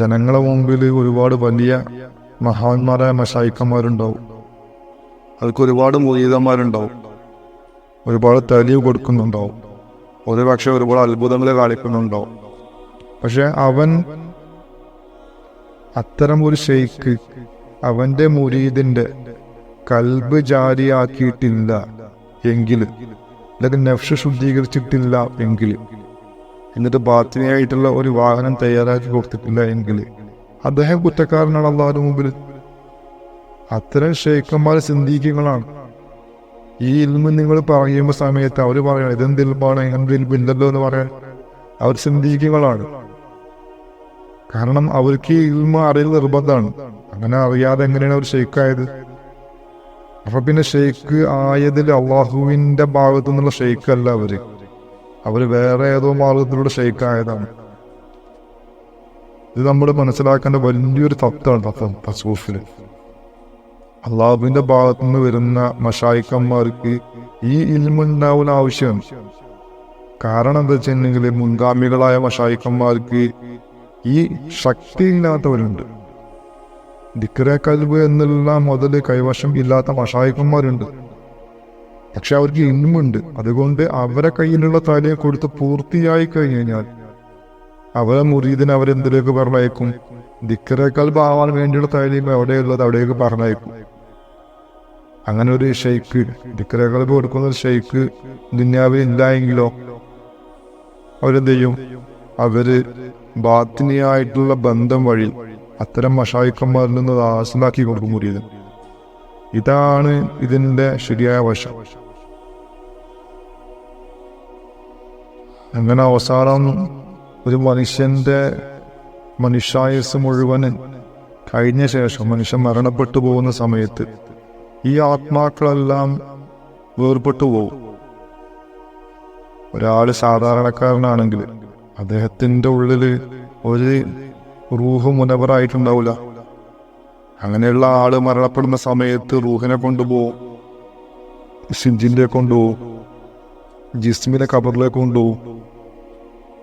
ജനങ്ങളെ മുമ്പിൽ ഒരുപാട് വലിയ മഹാന്മാരായ മഷായിക്കന്മാരുണ്ടാവും. അവർക്ക് ഒരുപാട് മുരീതന്മാരുണ്ടാവും. ഒരുപാട് തെളിവ് കൊടുക്കുന്നുണ്ടാവും. ഒരു പക്ഷെ ഒരുപാട് അത്ഭുതങ്ങൾ കാണിക്കുന്നുണ്ടാവും. പക്ഷെ അവൻ അത്തരം ഒരു ഷെയ്ക്ക് അവന്റെ മുരീദിന്റെ കൽബ് ജാരിയാക്കിയിട്ടില്ല എങ്കിൽ അല്ലെങ്കിൽ നഫ്ഷ ശുദ്ധീകരിച്ചിട്ടില്ല എങ്കിൽ എന്നിട്ട് ബാത്തിനായിട്ടുള്ള ഒരു വാഹനം തയ്യാറാക്കി കൊടുത്തിട്ടില്ല എങ്കിൽ അദ്ദേഹം കുറ്റക്കാരനാണ് അള്ളാഹുടെ മുമ്പിൽ. അത്തരം ഷെയ്ഖന്മാർ സിന്ദീഖ്യങ്ങളാണ് ഈ ഇൽമ് നിങ്ങൾ പറയുമ്പോൾ സമയത്ത് അവർ പറയണം ഇതെന്ത് ഇൽമാണ്? എന്ത് ഇൽമില്ലല്ലോ എന്ന് പറയാൻ അവർ സിന്ദീഖ്യങ്ങളാണ് കാരണം അവർക്ക് ഇൽമ അറിയൽ നിർബന്ധമാണ്. അങ്ങനെ അറിയാതെ എങ്ങനെയാണ് അവർ ഷെയ്ഖായത് അപ്പൊ പിന്നെ ഷെയ്ഖ് ആയതിൽ അള്ളാഹുവിന്റെ ഭാഗത്തു നിന്നുള്ള ഷെയ്ഖല്ല അവർ. അവർ വേറെ ഏതോ മാർഗത്തിലൂടെ ഷെയ്ക്കായതാണ്. ഇത് നമ്മൾ മനസ്സിലാക്കേണ്ട വലിയൊരു തത്വമാണ് തത്വം തസൂഫിൽ അള്ളാഹുവിന്റെ ഭാഗത്തു നിന്ന് വരുന്ന മഷായിക്കന്മാർക്ക് ഈ ഇൽമുണ്ടാവുന്ന ആവശ്യം. കാരണം എന്താ വെച്ചിട്ടുണ്ടെങ്കിൽ മുൻഗാമികളായ മഷായിക്കന്മാർക്ക് ഈ ശക്തി ഇല്ലാത്തവരുണ്ട് ദിക്കറെ കൽബ് എന്നുള്ള മുതൽ കൈവശം ഇല്ലാത്ത മഷായിക്കന്മാരുണ്ട് പക്ഷെ അവർക്ക് ഇന്നുമുണ്ട് അതുകൊണ്ട് അവരെ കയ്യിലുള്ള തലയെ കൊടുത്ത് പൂർത്തിയായി കഴിഞ്ഞു കഴിഞ്ഞാൽ അവരെ മുറിയതിന് അവരെന്തിലേക്ക് പറഞ്ഞയക്കും? ദിക്കറേക്കാൾ ഭാവാൻ വേണ്ടിയുള്ള തലയും എവിടെയുള്ളത് അവിടേക്ക് പറഞ്ഞയക്കും. അങ്ങനെ ഒരു ഷെയ്ക്ക് ദിക്കറേക്കാൾ കൊടുക്കുന്ന ഒരു ഷെയ്ക്ക് ദുന്യാവിൽ ഇല്ലായെങ്കിലോ? അവരെന്ത് ചെയ്യും അവർ ബാത്തിനിയായിട്ടുള്ള ബന്ധം വഴി അത്തരം മഷായിക്കന്മാരിൽ നിന്ന് ഹാസിലാക്കി കൊടുക്കും മുരീദൻ ഇതാണ് ഇതിന്റെ ശരിയായ വശം. അങ്ങനെ അവസാനം ഒരു മനുഷ്യന്റെ മനുഷ്യായുസ് മുഴുവൻ കഴിഞ്ഞ ശേഷം മനുഷ്യൻ മരണപ്പെട്ടു പോകുന്ന സമയത്ത് ഈ ആത്മാക്കളെല്ലാം വേർപെട്ടു പോകും. ഒരാൾ സാധാരണക്കാരനാണെങ്കിൽ അദ്ദേഹത്തിന്റെ ഉള്ളിൽ ഒരു റൂഹ് മുനവറായിട്ടുണ്ടാവില്ല. അങ്ങനെയുള്ള ആൾ മരണപ്പെടുന്ന സമയത്ത് റൂഹിനെ കൊണ്ടുപോകും സിഞ്ചിന്റെ കൊണ്ടുപോകും ജിസ്മിനെ കബറിലേക്ക് കൊണ്ടുപോകും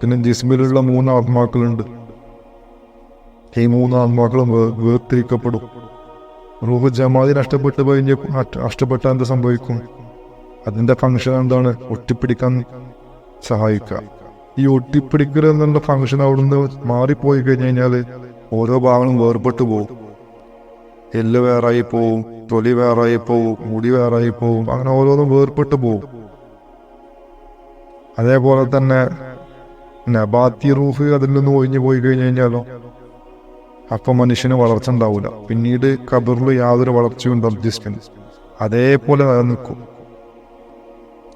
പിന്നെ ജിസ്മിലുള്ള മൂന്ന് ആത്മാക്കളുണ്ട്. ഈ മൂന്ന് ആത്മാക്കളും വേർതിരിക്കപ്പെടും. റൂഹ് ജമാതി നഷ്ടപ്പെട്ടു കഴിഞ്ഞ് നഷ്ടപ്പെട്ട എന്ത് സംഭവിക്കും? അതിന്റെ ഫങ്ഷൻ എന്താണ്? ഒട്ടിപ്പിടിക്കാൻ സഹായിക്കുക. ഈ ഒട്ടിപ്പിടിക്കൽ എന്നുള്ള ഫങ്ഷൻ അവിടുന്ന് മാറിപ്പോയി കഴിഞ്ഞു കഴിഞ്ഞാൽ ഓരോ ഭാഗങ്ങളും വേർപെട്ടു പോകും. എല്ല് വേറായി പോവും തൊലി വേറായി പോവും മുടി വേറായി പോവും അങ്ങനെ ഓരോന്നും വേർപെട്ട് പോവും. അതേപോലെ തന്നെ നബാത്തി റൂഫ് അതിൽ നിന്ന് ഒഴിഞ്ഞു പോയി കഴിഞ്ഞു കഴിഞ്ഞാലോ? അപ്പൊ മനുഷ്യന് വളർച്ച ഉണ്ടാവില്ല പിന്നീട് കബറിൽ യാതൊരു വളർച്ചയും ഉണ്ടാവും അതേപോലെ നിലനിൽക്കും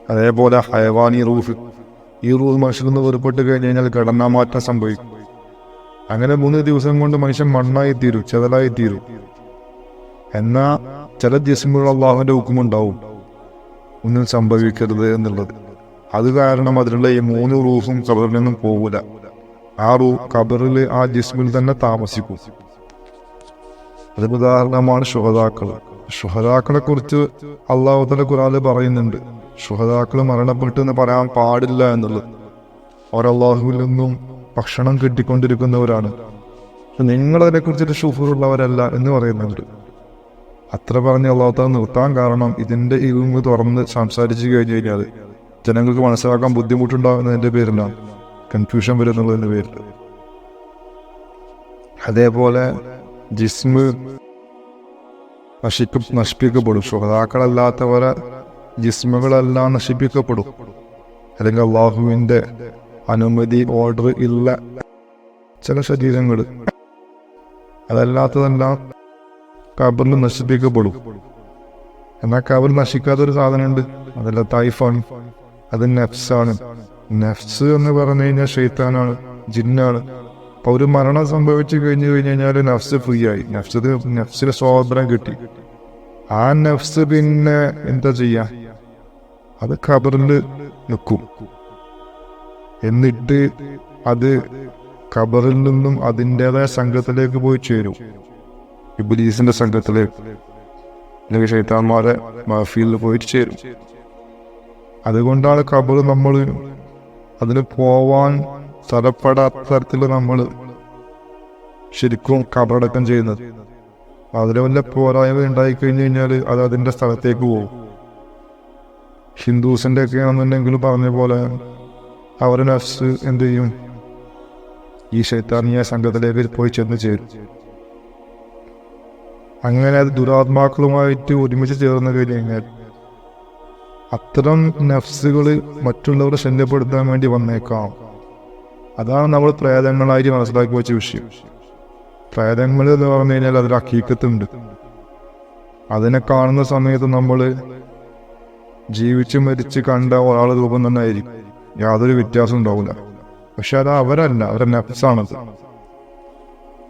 അതേപോലെ ഹയവാനി റൂഫ് ഈ റൂഫ് മനുഷ്യൽ നിന്ന് വേർപെട്ട് കഴിഞ്ഞു കഴിഞ്ഞാൽ ഘടനാമാറ്റം സംഭവിക്കും. അങ്ങനെ മൂന്ന് ദിവസം കൊണ്ട് മനുഷ്യൻ മണ്ണായി തീരും ചെതലായി തീരും. എന്നാ ചില ജിസ്മുകൾ അള്ളാഹുവിന്റെ ഹുക്കുമുണ്ടാവും. ഒന്നും സംഭവിക്കരുത് എന്നുള്ളത്. അത് കാരണം അതിനുള്ള ഈ മൂന്ന് റൂഫും കബറിൽ നിന്നും പോകൂല ആ റൂ കബറിൽ ആ ജിസ്മിൽ തന്നെ താമസിക്കും. അത് ഉദാഹരണമാണ് ഷുഹദാക്കൾ. ഷുഹദാക്കളെ കുറിച്ച് അള്ളാഹുത്തല ഖുറാൽ പറയുന്നുണ്ട്. ഷുഹദാക്കൾ മരണപ്പെട്ടു എന്ന് പറയാൻ പാടില്ല എന്നുള്ളത്. അവർ അള്ളാഹുവിൽ നിന്നും ഭക്ഷണം കിട്ടിക്കൊണ്ടിരിക്കുന്നവരാണ്. പക്ഷെ നിങ്ങളതിനെ കുറിച്ചിട്ട് ഷുഹറുള്ളവരല്ല എന്ന് പറയുന്നുണ്ട്. അത്ര പറഞ്ഞ് അള്ളാഹുത്താല നിർത്താൻ കാരണം ഇതിന്റെ ഇൽമ് തുറന്ന് സംസാരിച്ചു കഴിഞ്ഞു കഴിഞ്ഞാൽ ജനങ്ങൾക്ക് മനസ്സിലാക്കാൻ ബുദ്ധിമുട്ടുണ്ടാകുന്നതിന്റെ പേരിലാണ്. കൺഫ്യൂഷൻ വരുന്നുള്ളതിന്റെ പേരിൽ അതേപോലെ ജിസ്മ് നശിക്ക നശിപ്പിക്കപ്പെടും. ശ്രോതാക്കളല്ലാത്തവരെ ജിസ്മുകളെല്ലാം നശിപ്പിക്കപ്പെടും. അല്ലെങ്കിൽ അള്ളാഹുവിന്റെ അനുമതി ഓർഡർ ഇല്ല. ചില ശരീരങ്ങൾ അതല്ലാത്തതെല്ലാം കബറിൽ നശിപ്പിക്കപ്പെടും. എന്നാൽ കബറിൽ നശിക്കാത്തൊരു സാധനമുണ്ട്. അതല്ല തൈഫാണ്. അത് നെഫ്സാണ്. നെഫ്സ് എന്ന് പറഞ്ഞു കഴിഞ്ഞാൽ ഷെയ്ത്താനാണ് ജിന്നാണ്. അപ്പൊ ഒരു മരണം സംഭവിച്ചു കഴിഞ്ഞു കഴിഞ്ഞു കഴിഞ്ഞാൽ നഫ്സ് ഫ്രീ ആയി നഫ്സ് നഫ്സിന് സ്വാതന്ത്ര്യം കിട്ടി. ആ നഫ്സ് പിന്നെ എന്താ ചെയ്യാ? അത് ഖബറിൽ നിൽക്കും എന്നിട്ട് അത് കബറിൽ നിന്നും അതിന്റെതായ സംഘത്തിലേക്ക് പോയി ചേരും. ഇബുലീസിന്റെ സംഘത്തിലേക്ക് അല്ലെങ്കിൽ ഷെയ്ത്താന്മാരെ മഹഫീലിൽ പോയിട്ട് ചേരും. അതുകൊണ്ടാണ് കബർ നമ്മൾ അതിന് പോവാൻ സ്ഥലപ്പെടാത്ത തരത്തിൽ നമ്മൾ ശരിക്കും കബറടക്കം ചെയ്യുന്നത്. അതിൽ വല്ല പോരായ്മ ഉണ്ടായി കഴിഞ്ഞു കഴിഞ്ഞാൽ അത് അതിന്റെ സ്ഥലത്തേക്ക് പോകും. ഹിന്ദുസിന്റെ ഒക്കെ ആണെന്നുണ്ടെങ്കിൽ പറഞ്ഞ പോലെ അവരുടെ നഫ്സ് എന്ത് ചെയ്യും? ഈ ശൈത്താനിയ സംഘത്തിലേക്ക് പോയി ചെന്ന് ചേരും. അങ്ങനെ അത് ദുരാത്മാക്കളുമായിട്ട് ഒരുമിച്ച് ചേർന്ന് കഴിഞ്ഞ് കഴിഞ്ഞാൽ അത്തരം നഫ്സുകൾ മറ്റുള്ളവരെ ശല്യപ്പെടുത്താൻ വേണ്ടി വന്നേക്കാം. അതാണ് നമ്മൾ പ്രേതങ്ങളായിട്ട് മനസ്സിലാക്കി വെച്ച വിഷയം. പ്രേതങ്ങൾ എന്ന് പറഞ്ഞു കഴിഞ്ഞാൽ അതിൽ അക്കീക്കത്തുണ്ട്. അതിനെ കാണുന്ന സമയത്ത് നമ്മൾ ജീവിച്ച് മരിച്ച് കണ്ട ഒരാൾ രൂപം തന്നെ ആയിരിക്കും. യാതൊരു വ്യത്യാസം ഉണ്ടാവില്ല. പക്ഷെ അത് അവരല്ല അവരുടെ നഫ്സാണത്.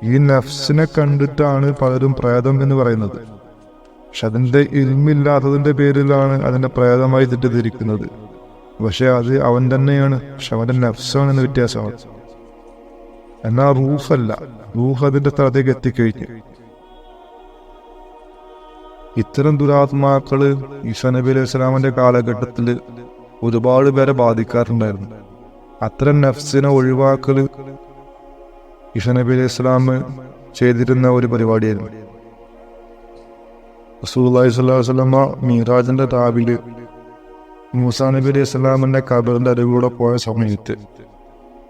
ഈ നഫ്സിനെ കണ്ടിട്ടാണ് പലരും പ്രേതം എന്ന് പറയുന്നത്. പക്ഷെ അതിന്റെ ഇൽമില്ലാത്തതിന്റെ പേരിലാണ് അതിന്റെ പ്രേതമായി തെറ്റിദ്ധരിക്കുന്നത്. പക്ഷെ അത് അവൻ തന്നെയാണ് പക്ഷെ അവന്റെ നഫ്സാണെന്ന് വ്യത്യാസമാണ് എന്നാൽ റൂഫല്ല റൂഫ് അതിന്റെ സ്ഥലത്തേക്ക് എത്തിക്കഴിഞ്ഞു. ഇത്തരം ദുരാത്മാക്കൾ ഈസാ നബി അലൈഹി സ്വലാമിന്റെ കാലഘട്ടത്തിൽ ഒരുപാട് പേരെ ബാധിക്കാറുണ്ടായിരുന്നു. അത്തരം നഫ്സിനെ ഒഴിവാക്കൽ ഈസാ നബി അലൈഹി സ്വലാമ് ചെയ്തിരുന്ന ഒരു പരിപാടിയായിരുന്നു. വസല്ലമ മീറാജിന്റെ രാവിലെ മൂസാ നബി അലൈഹി സ്വലാമിന്റെ കബറിന്റെ അരികൂടെ പോയ സമയത്ത്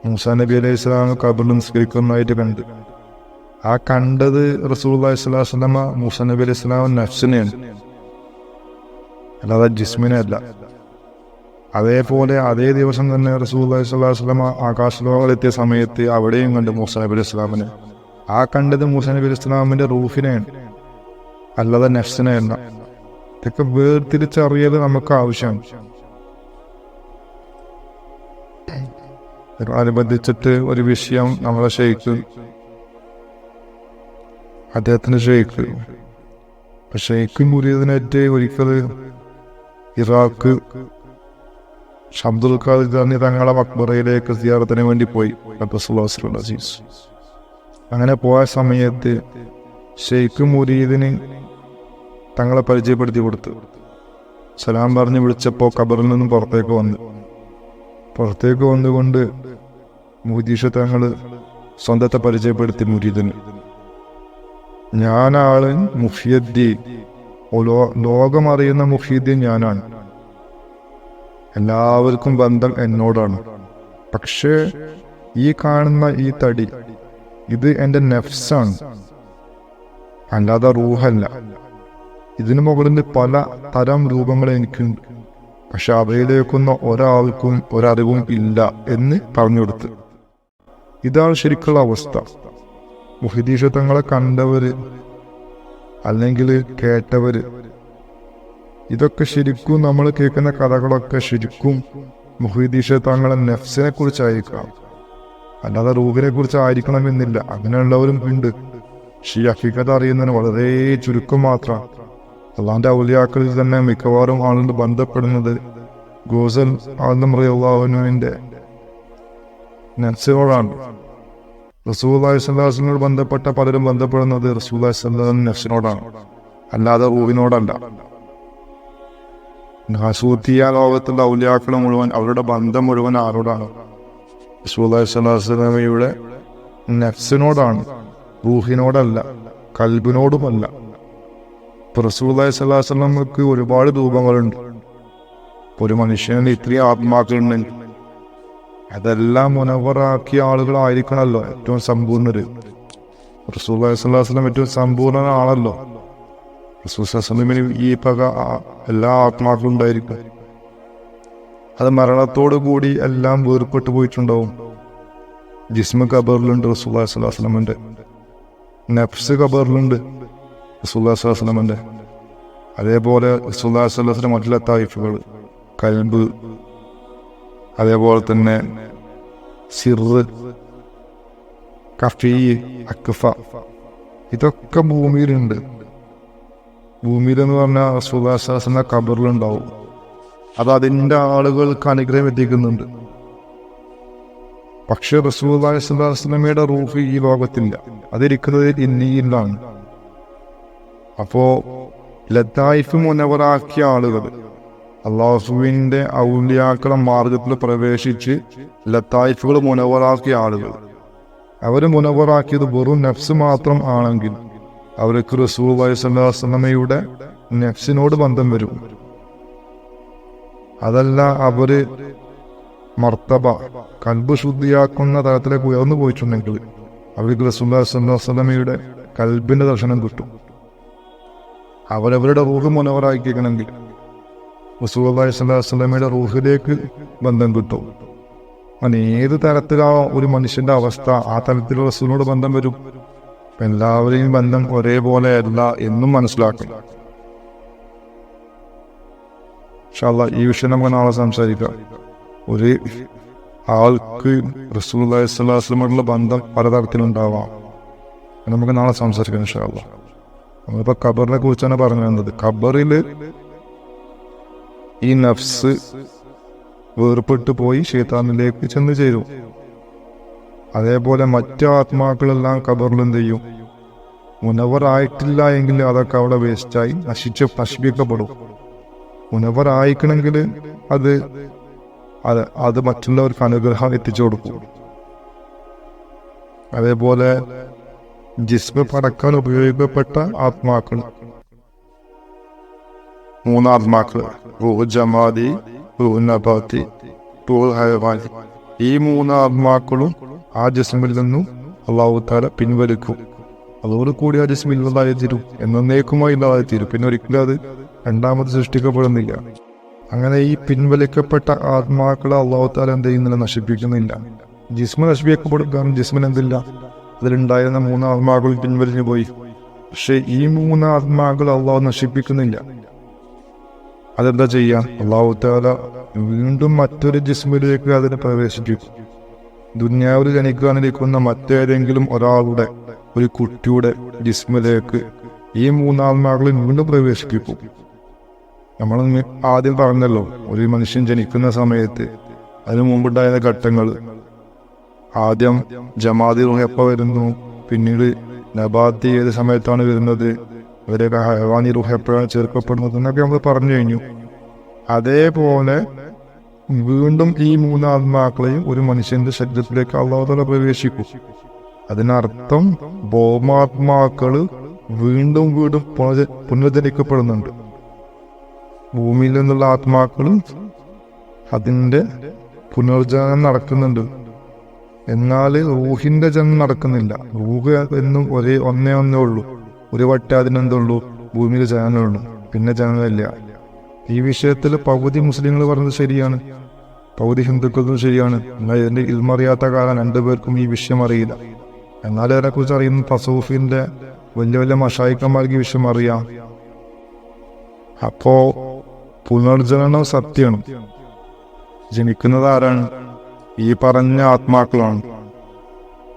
മൂസാ നബി അലൈഹി സ്വലാം കബറിൽ നിസ്കരിക്കുന്നതായിട്ട് കണ്ട്. ആ കണ്ടത് അലൈഹി വസല്ലമ മൂസാ നബി അലൈഹി സ്വലാം നഫ്സിനെയാണ്. അല്ലാതെ ജിസ്മിനെ അല്ല അതേപോലെ അതേ ദിവസം തന്നെ റസൂൽ അലൈഹി വസല്ലമ ആകാശലോകത്തെത്തിയ സമയത്ത് അവിടെയും കണ്ട് മൂസ നബി ഇസ്ലാമിനെ ആ കണ്ടത് മൂസ നബി അലൈഹി സ്വലാമിന്റെ റൂഫിനെയാണ് അല്ലാതെ നഫ്സിനെയല്ല. ഇതൊക്കെ വേർതിരിച്ചറിയൽ നമുക്ക് ആവശ്യമാണ്. അനുബന്ധിച്ചിട്ട് ഒരു വിഷയം നമ്മളെ ഷെയ്ക്ക് അദ്ദേഹത്തിന് ഷെയ്ക്ക് ഷെയ്ഖ് മുരീദിനായിട്ട് ഒരിക്കൽ ഇറാഖ് അബ്ദുൽ ഖാദിർ തന്നെ തങ്ങളെ മക്ബറയിലേക്ക് സിയാറത്തിന് വേണ്ടി പോയി അസീസ് അങ്ങനെ പോയ സമയത്ത് ഷെയ്ഖ് മുരീദിന് തങ്ങളെ പരിചയപ്പെടുത്തി കൊടുത്തു. സലാം പറഞ്ഞ് വിളിച്ചപ്പോൾ ഖബറിൽ നിന്നും പുറത്തേക്ക് വന്നു. പുറത്തേക്ക് വന്നുകൊണ്ട് മുദീഷ തങ്ങൾ സ്വന്തത്തെ പരിചയപ്പെടുത്തി മുരീദിന്. ഞാനാണ് മുഫിയദ്ദീൻ ലോകമറിയുന്ന മുഫീദ്ദീൻ ഞാനാണ്. എല്ലാവർക്കും ബന്ധം എന്നോടാണ്. പക്ഷേ ഈ കാണുന്ന ഈ തടി ഇത് എന്റെ നെഫ്സാണ്. അല്ലാതെ റൂഹല്ല. ഇതിനു മുകളിൽ പല തരം രൂപങ്ങൾ എനിക്കുണ്ട്. പക്ഷെ അവയിലേക്കുന്ന ഒരാൾക്കും ഒരറിവും ഇല്ല എന്ന് പറഞ്ഞു കൊടുത്ത്. ഇതാണ് ശരിക്കുള്ള അവസ്ഥ. മുഹിദീഷത്വങ്ങളെ കണ്ടവര് അല്ലെങ്കിൽ കേട്ടവര് ഇതൊക്കെ ശരിക്കും നമ്മൾ കേൾക്കുന്ന കഥകളൊക്കെ ശരിക്കും മുഹീദീഷ തങ്ങളെ നെഫ്സിനെ കുറിച്ചായിരിക്കാം. അല്ലാതെ റൂഹിനെ കുറിച്ച് ആയിരിക്കണമെന്നില്ല അങ്ങനെയുള്ളവരും ഉണ്ട്. ഷീ അഫീഖത അറിയുന്നതിന് വളരെ ചുരുക്കം മാത്രം. അള്ളാന്റെ ഔലിയാക്കളിൽ തന്നെ മിക്കവാറും ആളുകൾ ബന്ധപ്പെടുന്നത് ഗോസൽ ആലംറിയാഹുവിന്റെ നെഫ്സിനോടാണ്. റസൂല്ലാഹി ബന്ധപ്പെട്ട പലരും ബന്ധപ്പെടുന്നത് റസൂല്ലാഹി നെഫ്സിനോടാണ്. അല്ലാതെ റൂഹിനോടല്ല. നസൂത്തിയ ലോകത്തുള്ള ഔലിയാക്കൾ മുഴുവൻ അവരുടെ ബന്ധം മുഴുവൻ ആരോടാണ്? സ്വലാസ്ലമയുടെ നെഫ്സിനോടാണ് റൂഹിനോടല്ല കൽബിനോടുമല്ല. പ്രസൂലായി റസൂല്ലാഹി സ്വലാസ്ലമക്ക് ഒരുപാട് രൂപങ്ങളുണ്ട്. ഒരു മനുഷ്യന് ഇത്രയും ആത്മാക്കളുണ്ടെങ്കിൽ അതെല്ലാം മുനവറാക്കിയ ആളുകളായിരിക്കണമല്ലോ ഏറ്റവും സമ്പൂർണര്. അലൈഹി സ്വലാസ്ലം ഏറ്റവും സമ്പൂർണ ആളല്ലോ റസൂസ്ലമിന് ഈ പക എല്ലാ ആത്മാക്കളും ഉണ്ടായിരിക്കും. അത് മരണത്തോടു കൂടി എല്ലാം വേർപെട്ടു പോയിട്ടുണ്ടാവും. ജിസ്മ ഖബറിലുണ്ട് റസൂല്ലാ നഫ്സ് ഖബറിലുണ്ട് റസൂല്ലാ അതേപോലെ റസൂല്ലാ മറ്റുള്ള തായിഫുകൾ കൽബ് അതേപോലെ തന്നെ സിറ് കഫീ അക്ഫ ഇതൊക്കെ ഭൂമിയിലുണ്ട്. ഭൂമിയിലെന്ന് പറഞ്ഞാൽ റസൂല്ലാസ്ലം കബറിലുണ്ടാവും. അത് അതിന്റെ ആളുകൾക്ക് അനുഗ്രഹം എത്തിക്കുന്നുണ്ട്. പക്ഷെ റസൂല്ലാസ്ലമയുടെ റൂഫ് ഈ ലോകത്തില്ല. അതിരിക്കുന്നത് ഇന്നിയിലാണ് അപ്പോ ലത്തായിഫ് മുനവറാക്കിയ ആളുകൾ അള്ളാഹുവിന്റെ ഔലിയാക്കളെ മാർഗത്തിൽ പ്രവേശിച്ച് ലത്തായിഫുകൾ മുനവറാക്കിയ ആളുകൾ. അവർ മുനവറാക്കിയത് വെറും നഫ്സ് മാത്രം ആണെങ്കിൽ അവർക്ക് റസൂൽ വയസ്സല്ലാസ്ലമയുടെ നെഫ്സിനോട് ബന്ധം വരും. അതല്ല അവർ മർത്തബ കൽബ് ശുദ്ധിയാക്കുന്ന തരത്തിലേക്ക് ഉയർന്നു പോയിട്ടുണ്ടെങ്കിൽ അവർക്ക് റസൂല്ലാ കൽബിന്റെ ദർശനം കിട്ടും. അവരവരുടെ റൂഹ് മുനവറാക്കിക്കണമെങ്കിൽ റസൂല്ലാഹി സ്വല്ലാസ്ലമയുടെ റൂഹിലേക്ക് ബന്ധം കിട്ടും. അങ്ങനെ ഏത് തരത്തിലാ ഒരു മനുഷ്യന്റെ അവസ്ഥ ആ തലത്തിൽ റസൂലിനോട് ബന്ധം വരും? എല്ലാവരെയും ബന്ധം ഒരേപോലെ അല്ല എന്നും മനസ്സിലാക്കണം ഇൻഷാല്ലാ ഈ വിഷയം നമുക്ക് നാളെ സംസാരിക്കാം. ഒരു ആൾക്ക് സ്വലാസ്ലമോടുള്ള ബന്ധം പലതരത്തിലുണ്ടാവാം. നമുക്ക് നാളെ സംസാരിക്കാം ഇൻഷാല്ല നമ്മളിപ്പോ ഖബറിനെ കുറിച്ചാണ് പറഞ്ഞു വന്നത് ഖബറിൽ ഈ നഫ്സ് വേർപെട്ടു പോയി ഷെയ്ത്താനിലേക്ക് ചെന്ന് ചേരും. അതേപോലെ മറ്റു ആത്മാക്കളെല്ലാം കബറിലെന്ത് ചെയ്യും. മുനവറായിട്ടില്ല എങ്കിൽ അതൊക്കെ അവിടെ വേസ്റ്റായി നശിച്ച് നശിപ്പിക്കപ്പെടും. മുനവറായിക്കണമെങ്കിൽ അത് അത് അത് മറ്റുള്ളവർക്ക് അനുഗ്രഹം എത്തിച്ചു കൊടുക്കും. അതേപോലെ ജിസ്മ പടക്കാൻ ഉപയോഗിക്കപ്പെട്ട ആത്മാക്കൾ. മൂന്നാത്മാക്കൾ. റൂഹ് ജമാദി റൂഹ് നബാത്തി റൂഹ് ഹൈവാനി. ഈ മൂന്ന് ആത്മാക്കളും ആ ജസ്മിൽ നിന്നും അള്ളാഹു താല പിൻവലിക്കും. അതോടുകൂടി ആ ജസ്മിൽ ഇല്ലാതായി തീരും എന്നേക്കുമായി ഇല്ലാതായി തീരും പിന്നെ ഒരിക്കലും അത് രണ്ടാമത് സൃഷ്ടിക്കപ്പെടുന്നില്ല. അങ്ങനെ ഈ പിൻവലിക്കപ്പെട്ട ആത്മാക്കളെ അള്ളാഹു താല എന്ത് ചെയ്യുന്നില്ല? നശിപ്പിക്കുന്നില്ല. ജിസ്മ നശിപ്പിക്കപ്പെടും. കാരണം ജിസ്മിന് എന്തില്ല? അതിലുണ്ടായിരുന്ന മൂന്ന് ആത്മാക്കൾ പിൻവലിഞ്ഞു പോയി. പക്ഷെ ഈ മൂന്ന് ആത്മാക്കൾ അള്ളാഹു നശിപ്പിക്കുന്നില്ല. അതെന്താ ചെയ്യാം? അള്ളാഹു താല വീണ്ടും മറ്റൊരു ജിസ്മിലേക്ക് അതിനെ പ്രവേശിപ്പിക്കും. ദുന്യാവിൽ ജനിക്കാനിരിക്കുന്ന മറ്റേതെങ്കിലും ഒരാളുടെ ഒരു കുട്ടിയുടെ ജിസ്മിലേക്ക് ഈ മൂന്നാത്മാക്കളെ വീണ്ടും പ്രവേശിപ്പിക്കും. നമ്മൾ ആദ്യം പറഞ്ഞല്ലോ ഒരു മനുഷ്യൻ ജനിക്കുന്ന സമയത്ത് അതിനു മുമ്പുണ്ടായ ഘട്ടങ്ങൾ. ആദ്യം ജമാതി എപ്പോൾ വരുന്നു? പിന്നീട് നബാത്തി ഏത് സമയത്താണ് വരുന്നത്? ഇവരൊക്കെ ഹവാനി റൂഹ് എപ്പോഴാണ് ചേർക്കപ്പെടുന്നത് എന്നൊക്കെ നമ്മൾ പറഞ്ഞു കഴിഞ്ഞു. അതേപോലെ വീണ്ടും ഈ മൂന്ന് ആത്മാക്കളെയും ഒരു മനുഷ്യന്റെ ശരീരത്തിലേക്ക് അള്ളാഹുതല പ്രവേശിക്കും. അതിനർത്ഥം ഭൗമാത്മാക്കൾ വീണ്ടും വീണ്ടും പുനജ പുനർജനിക്കപ്പെടുന്നുണ്ട്. ഭൂമിയിൽ നിന്നുള്ള ആത്മാക്കളും അതിന്റെ പുനർജനം നടക്കുന്നുണ്ട്. എന്നാൽ റൂഹിന്റെ ജന്മം നടക്കുന്നില്ല. റൂഹ് എന്നും ഒരേ ഒന്നേ ഒന്നേ ഉള്ളൂ. ഒരു വട്ടം അതിനെന്തുള്ളൂ? ഭൂമിയിൽ ജനങ്ങളുള്ളൂ പിന്നെ ജനങ്ങളില്ല. ഈ വിഷയത്തിൽ പകുതി മുസ്ലിങ്ങൾ പറഞ്ഞത് ശരിയാണ്. പകുതി ഹിന്ദുക്കൾക്കും ശരിയാണ്. എന്നാൽ ഇതിന്റെ ഇൽമറിയാത്ത കാലം രണ്ടുപേർക്കും ഈ വിഷയം അറിയില്ല. എന്നാൽ ഇതിനെക്കുറിച്ച് അറിയുന്ന തസൂഫിന്റെ വലിയ വലിയ മഷായിക്കന്മാർക്ക് ഈ വിഷയം അറിയാം. അപ്പോ പുനർജനനം സത്യമാണ്. ജനിക്കുന്നത് ആരാണ്? ഈ പറഞ്ഞ ആത്മാക്കളാണ്.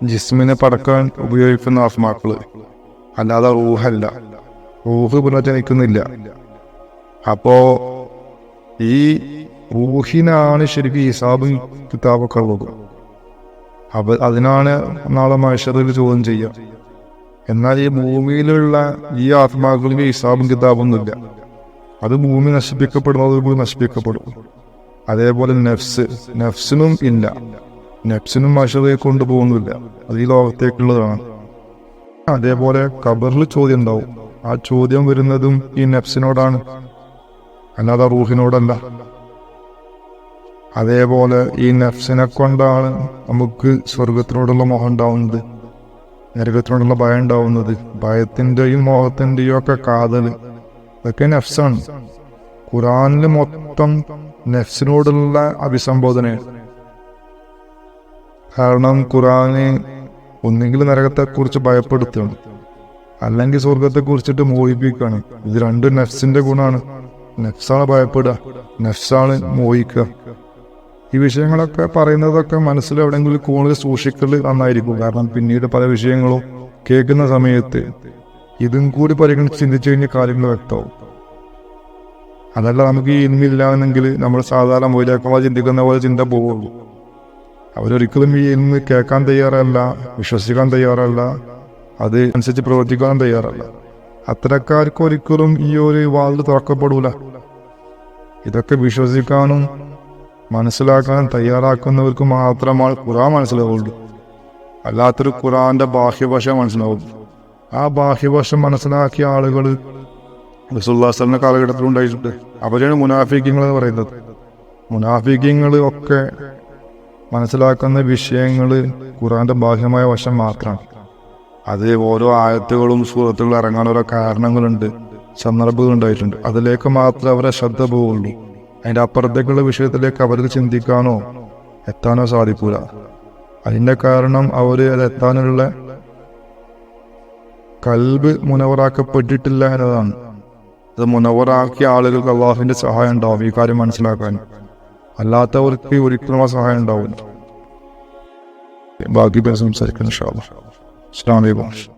ജിസ്മിനെ പടക്കാൻ ഉപയോഗിക്കുന്ന ആത്മാക്കൾ. അല്ലാതെ റൂഹല്ല. റൂഹ് പുനർജനിക്കുന്നില്ല. അപ്പോ ഈ റൂഹിനാണ് ശരിക്കും ഹിസാബും കിതാബൊക്കെ ഉള്ളത്. അപ്പൊ അതിനാണ് നാളെ മനുഷ്യരിൽ ചോദ്യം ചെയ്യുക എന്നാൽ ഈ ഭൂമിയിലുള്ള ഈ ആത്മാക്കൾക്ക് ഹിസാബും കിതാബൊന്നുമില്ല അത് ഭൂമി നശിപ്പിക്കപ്പെടുന്നതോടുകൂടി നശിപ്പിക്കപ്പെടും. അതേപോലെ നെഫ്സ്. നെഫ്സിനും ഇല്ല. നെഫ്സിനും മഷറയെ കൊണ്ടുപോകുന്നില്ല. അത് ഈ ലോകത്തേക്കുള്ളതാണ്. അതേപോലെ കബറിൽ ചോദ്യം ഉണ്ടാവും. ആ ചോദ്യം വരുന്നതും ഈ നെഫ്സിനോടാണ്. അല്ലാതെ റൂഹിനോടല്ല. അതേപോലെ ഈ നെഫ്സിനെ കൊണ്ടാണ് നമുക്ക് സ്വർഗത്തിനോടുള്ള മോഹം ഉണ്ടാവുന്നത്. നരകത്തിനോടുള്ള ഭയം ഉണ്ടാവുന്നത്. ഭയത്തിന്റെയും മോഹത്തിന്റെയും ഒക്കെ കാതൽ ഇതൊക്കെ നെഫ്സാണ്. ഖുറാനിൽ മൊത്തം നെഫ്സിനോടുള്ള അഭിസംബോധനയാണ്. കാരണം ഖുറാന് ഒന്നെങ്കിൽ നരകത്തെക്കുറിച്ച് ഭയപ്പെടുത്തുകയാണ് അല്ലെങ്കിൽ സ്വർഗത്തെ കുറിച്ചിട്ട് മോഹിപ്പിക്കുകയാണ്. ഇത് രണ്ടും നഫ്സിന്റെ ഗുണമാണ്. നഫ്സാണ് ഭയപ്പെടുക. നഫ്സാണ് മോഹിക്കുക. ഈ വിഷയങ്ങളൊക്കെ പറയുന്നതൊക്കെ മനസ്സിൽ എവിടെയെങ്കിലും കൂടുതൽ സൂക്ഷിക്കൽ നന്നായിരിക്കും. കാരണം പിന്നീട് പല വിഷയങ്ങളും കേൾക്കുന്ന സമയത്ത് ഇതും കൂടി പരിഗണിച്ച് ചിന്തിച്ചു കഴിഞ്ഞ കാര്യങ്ങൾ വ്യക്തമാവും. അതല്ല നമുക്ക് ഈ ഇന്നില്ല എന്നെങ്കിൽ നമ്മൾ സാധാരണ മൊയിലാക്കുമ്പോൾ ചിന്തിക്കുന്ന പോലെ ചിന്ത പോവുള്ളൂ. അവരൊരിക്കലും ഈ ഇന്ന് കേൾക്കാൻ തയ്യാറല്ല വിശ്വസിക്കാൻ തയ്യാറല്ല അത് അനുസരിച്ച് പ്രവർത്തിക്കാൻ തയ്യാറല്ല. അത്തരക്കാർക്ക് ഒരിക്കലും ഈ ഒരു വാതിൽ തുറക്കപ്പെടൂല. ഇതൊക്കെ വിശ്വസിക്കാനും മനസ്സിലാക്കാനും തയ്യാറാക്കുന്നവർക്ക് മാത്രമാണ് ഖുറാൻ മനസ്സിലാവുള്ളൂ. അല്ലാത്തൊരു ഖുറാന്റെ ബാഹ്യഭാഷ മനസ്സിലാവും ആ ബാഹ്യഭാഷ മനസ്സിലാക്കിയ ആളുകൾ റസുല്ലാസ്ലിന്റെ കാലഘട്ടത്തിൽ ഉണ്ടായിട്ടുണ്ട് അവരാണ് മുനാഫിക്കങ്ങൾ എന്ന് പറയുന്നത്. മുനാഫിക്കങ്ങൾ ഒക്കെ മനസ്സിലാക്കുന്ന വിഷയങ്ങൾ ഖുറാന്റെ ബാഹ്യമായ വശം മാത്രമാണ് അത് ഓരോ ആയത്തുകളും സുഹൃത്തുക്കളും ഇറങ്ങാൻ ഓരോ കാരണങ്ങളുണ്ട് സന്ദർഭങ്ങൾ ഉണ്ടായിട്ടുണ്ട്. അതിലേക്ക് മാത്രമേ അവരെ ശ്രദ്ധ പോവുള്ളൂ. അതിന്റെ അപ്പുറത്തേക്കുള്ള വിഷയത്തിലേക്ക് അവർക്ക് ചിന്തിക്കാനോ എത്താനോ സാധിക്കൂല. അതിന്റെ കാരണം അവർ അത് എത്താനുള്ള കൽബ് മുനവറാക്കപ്പെട്ടിട്ടില്ല എന്നതാണ്. അത് മുനവറാക്കിയ ആളുകൾക്ക് അള്ളാഹുവിന്റെ സഹായം ഉണ്ടാവും ഈ കാര്യം മനസ്സിലാക്കാൻ. അല്ലാത്തവർക്ക് ഒരിക്കലും ആ സഹായം ഉണ്ടാവില്ല. ബാക്കി പേര് സംസാരിക്കുന്നു അസ്സാം വലൈക്കും